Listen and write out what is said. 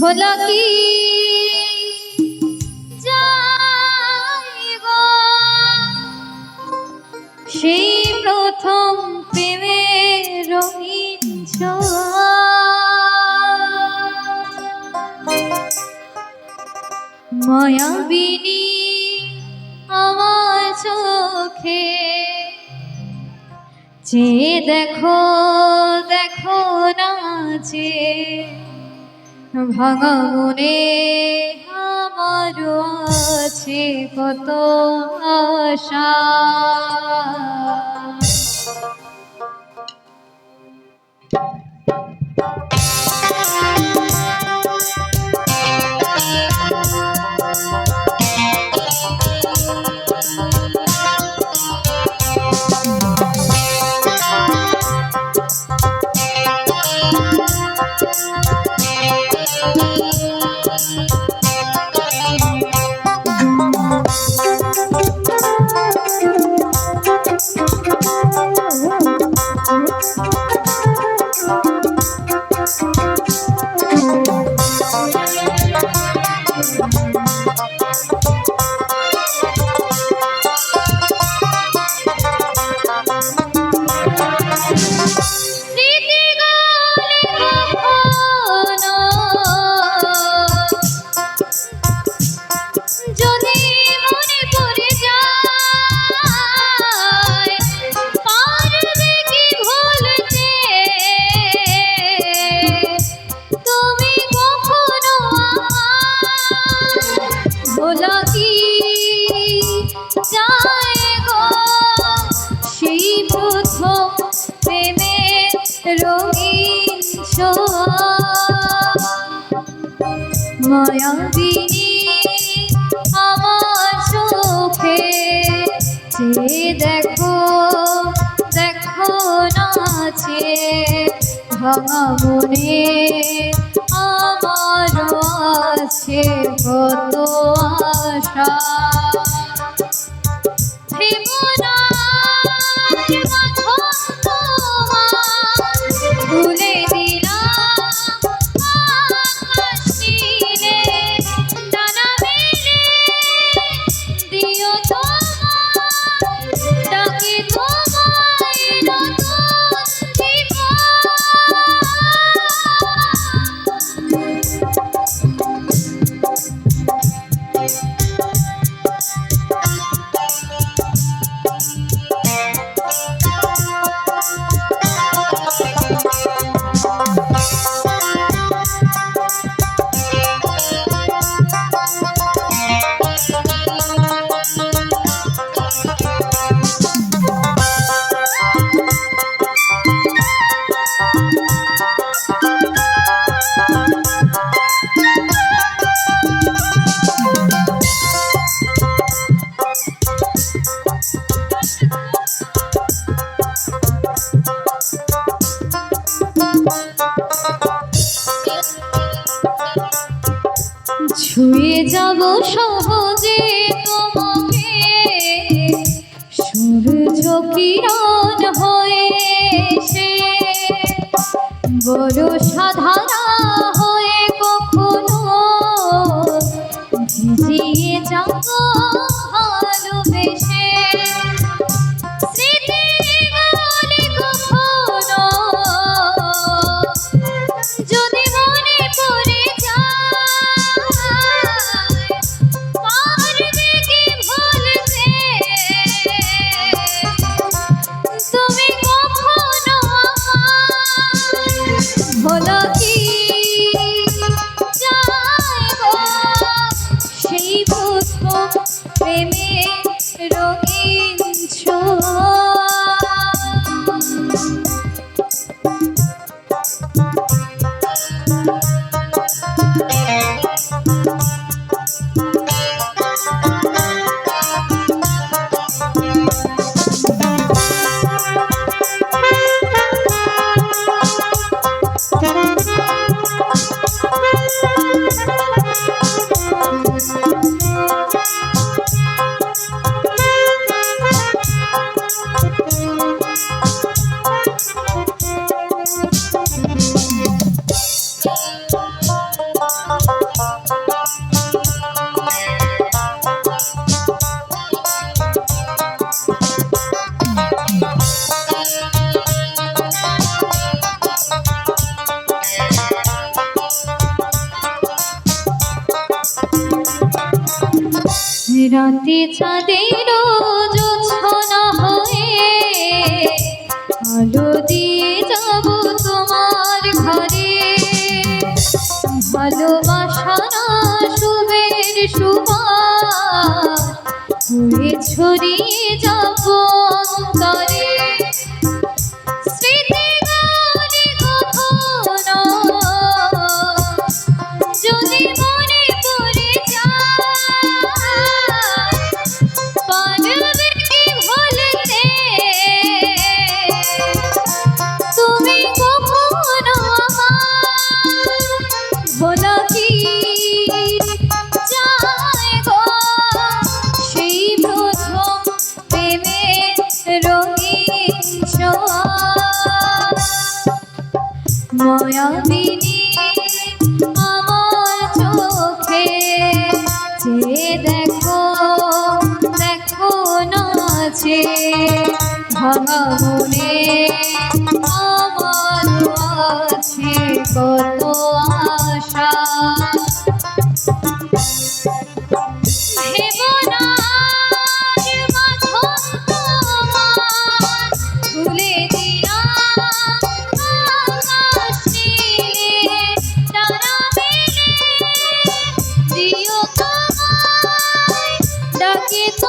ভোলা কি? সেই প্রথম প্রেমের রঙিন। মায়াবিনী আমার চোখে। যে দেখো দেখো নাচে ভাঙা আমারও আছে কত আশা। মায়াবিনী আমার চোখে যে দেখো দেখো নাচে ভাঙা মনে আমার আছে কত আশা। ছুঁয়ে যাব সহজে তোমাকে। সূর্য কিরণ হয়ে সে বড় সাধারা রাতে চাঁদের জোছনা হয়ে আলো দিয়ে যাব তোমার ঘরে। ভালোবাসানা শুভের সুবাস ছড়িয়ে যাব অন্তরে। মায়াবিনী আমার চোখে দেখো দেখো নাচে ভাঙা মনে আমার আছে কত Chiquito.